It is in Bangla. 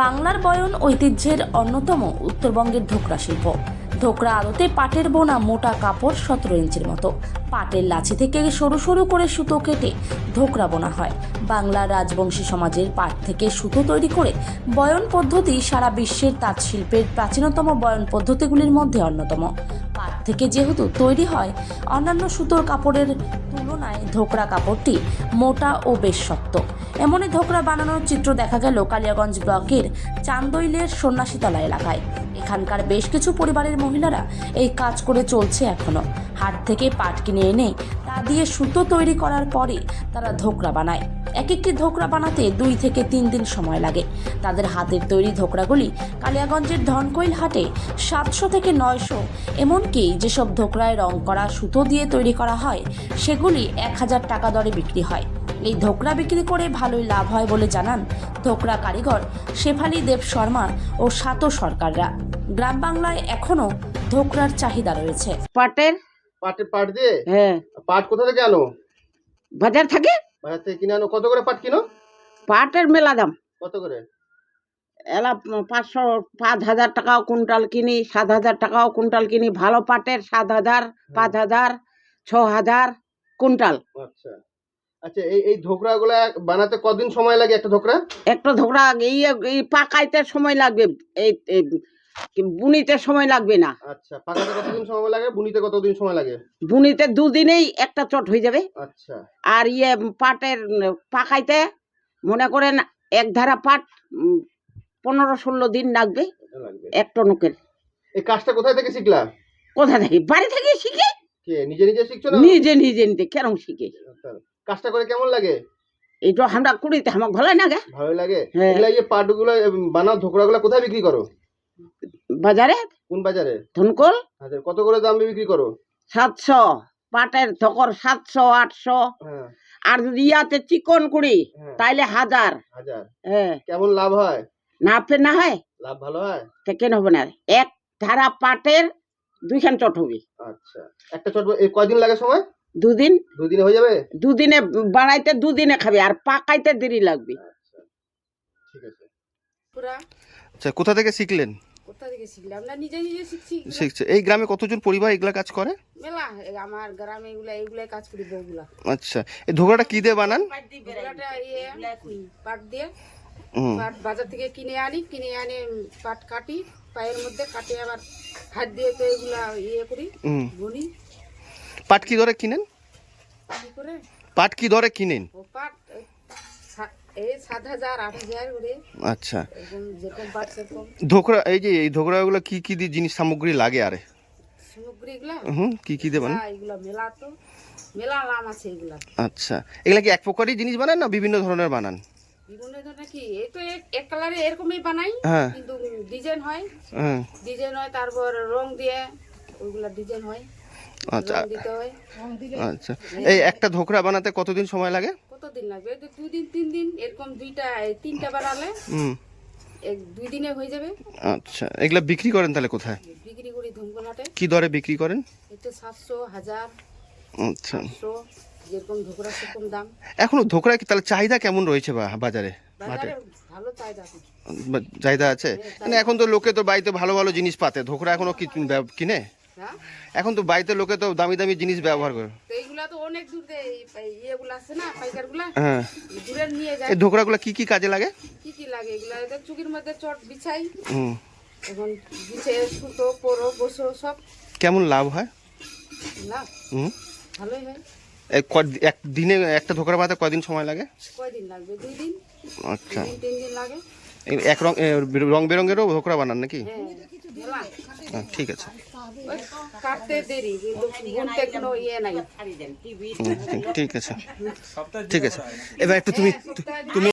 বাংলার বয়ন ঐতিহ্যের অন্যতম উত্তরবঙ্গের ধোকরা শিল্প। ধোকরা আলোতে পাটের বোনা মোটা কাপড় সতেরো ইঞ্চির মতো। পাটের লাচি থেকে সরু সরু করে সুতো কেটে ধোকরা বোনা হয়। বাংলার রাজবংশী সমাজের পাট থেকে সুতো তৈরি করে বয়ন পদ্ধতি সারা বিশ্বের তাঁত শিল্পের প্রাচীনতম বয়ন পদ্ধতিগুলির মধ্যে অন্যতম। পাট থেকে যেহেতু তৈরি হয়, অন্যান্য সুতোর কাপড়ের তুলনায় ধোকরা কাপড়টি মোটা ও বেশ শক্ত। এমনই ধোকরা বানানোর চিত্র দেখা গেল কালিয়াগঞ্জ ব্লকের চান্দইলের সন্ন্যাসীতলা এলাকায়। এখানকার বেশ কিছু পরিবারের মহিলারা এই কাজ করে চলছে এখনও হাট থেকে পাট কিনে এনে তা দিয়ে সুতো তৈরি করার পরে তারা ধোকরা বানায়। এক একটি ধোকরা বানাতে দুই থেকে তিন দিন সময় লাগে। তাদের হাতের তৈরি ধোকরাগুলি কালিয়াগঞ্জের ধনকৈল হাটে সাতশো থেকে নয়শো এমনকি যেসব ধোকরায় রং করা সুতো দিয়ে তৈরি করা হয় সেগুলি এক হাজার টাকা দরে বিক্রি হয়। এই ধোকরা বিক্রি করে ভালোই লাভ হয় বলে জানান ধোকরা কারিগর শেফালি দেব শর্মা ও সাত সরকাররা। গ্রাম বাংলায় এখনও ধোকরার চাহিদা রয়েছে। পাটের? পাটে পাট দিয়ে? হ্যাঁ। পাট কোথা থেকে আনো? বাজার থাকে? বাজার থেকে কিনে আনো? কত করে পাট কিনো? পাটের মেলা দাম। কত করে? এলা পাঁচশো পাঁচ হাজার টাকাও কুইন্টাল কিনি সাত হাজার টাকাও কুইন্টাল কিনি। ভালো পাটের সাত হাজার পাঁচ হাজার ছ হাজার কুইন্টাল। আচ্ছা। আচ্ছা এই এই ধোকরাগুলা বানাতে কদিন সময় লাগে একটা ধোকরা? একটা ধোকরা এই এই পাকাইতে সময় লাগবে। এই বুনিতে সময় লাগবে না। আচ্ছা পাকাতে কতদিন সময় লাগে? বুনিতে কতদিন সময় লাগে? বুনিতে দুদিনেই একটা চট হয়ে যাবে। আচ্ছা। আর ইয়ে পাটের পাকাইতে মনে করেন এক ধারা পাট পনেরো ষোলো দিন লাগবে এক টনকের। এই কাজটা কোথায় থেকে শিখলা? কোথা থেকে? বাড়ি থেকে শিখে। নিজে নিজে শিখছো না? নিজে নিজে নিজে কেরম শিখে। আচ্ছা। কাজটা করে কেমন লাগে? এই তো আমরা কুড়িতে আমার ভালো না গে ভালো লাগে? হ্যাঁ। এগুলা যে পাটগুলো বানাও ধোকরা গুলা কোথায় বিক্রি করো? বাজারে? কোন বাজারে? ধনকল। আচ্ছা কত করে দাম বিক্রি করো? সাতশো। পাটের ধকর সাতশো আটশো। হ্যাঁ। আর যদি ইয়াতে চিকন কুড়ি হ্যাঁ। তাইলে হাজার। হাজার। হ্যাঁ। কেমন লাভ হয়? না ফের না হয়? লাভ ভালো হয়? তা কেন হবে না? এক ধারা পাটের দুইখান চট হবে। আচ্ছা। একটা চট এই কয়দিন লাগে সময়? দুদিন। দুদিনে হয়ে যাবে? দুদিনে বানাইতে দুদিনে খাবে আর পাকাইতে দেরি লাগবে। আচ্ছা। ঠিক আছে। পুরা আচ্ছা কোথা থেকে শিখলেন? শিখলাম না নিজে নিজে শিখছি শিখছে। এই গ্রামে কতজন পরিবার এগুলা কাজ করে? মেলা আমার গ্রামে এগুলা এগুলাই কাজ করি বউগুলা। আচ্ছা এই ধোকরাটা কি দিয়ে বানান? এগুলাটা ইয়ে পাট দিয়ে। পাট বাজার থেকে কিনে আনি কিনে আনে পাট কাটি পায়ের মধ্যে কাটে আবার হাত দিয়ে তো এগুলা ইয়ে করি বুনি। পাট কি দরে কিনেন? কি করে? পাট কি দরে কিনেন? ও পাট এ, সা- এই সাত হাজার আট হাজার করে আচ্ছা। ধোকরা এই যে এই ধোকরাগুলো কি কি জিনিস সামগ্রী লাগে আরে? হুম কি কি দিয়ে বানান মেলা তো। মেলা নাম আছে এগুলা। আচ্ছা। এগুলা কি এক প্রকারই জিনিস বানান না বিভিন্ন ধরনের বানান? বিভিন্ন ধরনের কি? এই তো এক- কালারে এরকমই বানাই হ্যাঁ। কিন্তু ডিজাইন হয়। হ্যাঁ ডিজাইন হয় তারপর রং দিয়ে ওইগুলা ডিজাইন হয়। আচ্ছা। আচ্ছা। এই একটা ধোকরা বানাতে কতদিন সময় লাগে? কতদিন লাগবে? দুই দিন তিন দিন এরকম দুইটা তিনটা হুম। এক দুই দিনে হয়ে যাবে। আচ্ছা এগুলা বিক্রি করেন তাহলে কোথায়? বিক্রি করি ধুমকোলাটে কি দরে বিক্রি করেন? এতে সাতশো হাজার আচ্ছা। যেরকম ধোকরা সেরকম দাম। এখনও ধোকরা কি তাহলে চাহিদা কেমন রয়েছে বা- বাজারে? বাজারে ভালো চাহিদা আছে। চাহিদা আছে? মানে এখন তো লোকে তো বাড়িতে ভালো ভালো জিনিস পাতে। ধোকরা এখনও কি কিনে? হ্যাঁ এখন তো বাড়িতে লোকে তো দামি দামি জিনিস ব্যবহার করে। এইগুলা তো অনেক দূর এই আছে না পাইকারগুলা? হ্যাঁ। দূরে নিয়ে যায়। এই ধোকরাগুলো কি কি কাজে লাগে? কি কি লাগে এগুলা? এদের চুকির মধ্যে চট বিছাই হুম। এখন বিছে সুতো পরো বসো সব। কেমন লাভ হয়? না হুম। ভালোই হয়। এক দিনে একটা ধোকরা বানাতে কদিন সময় লাগে? কয়দিন লাগবে? দুই দিন? আচ্ছা। তিন দিন লাগে। এক রং রং বেরঙেরও ভোকরা বানান নাকি? হ্যাঁ। হ্যাঁ, ঠিক আছে। ইয়ে ঠিক আছে। ঠিক আছে। এবার একটু তুমি তুমি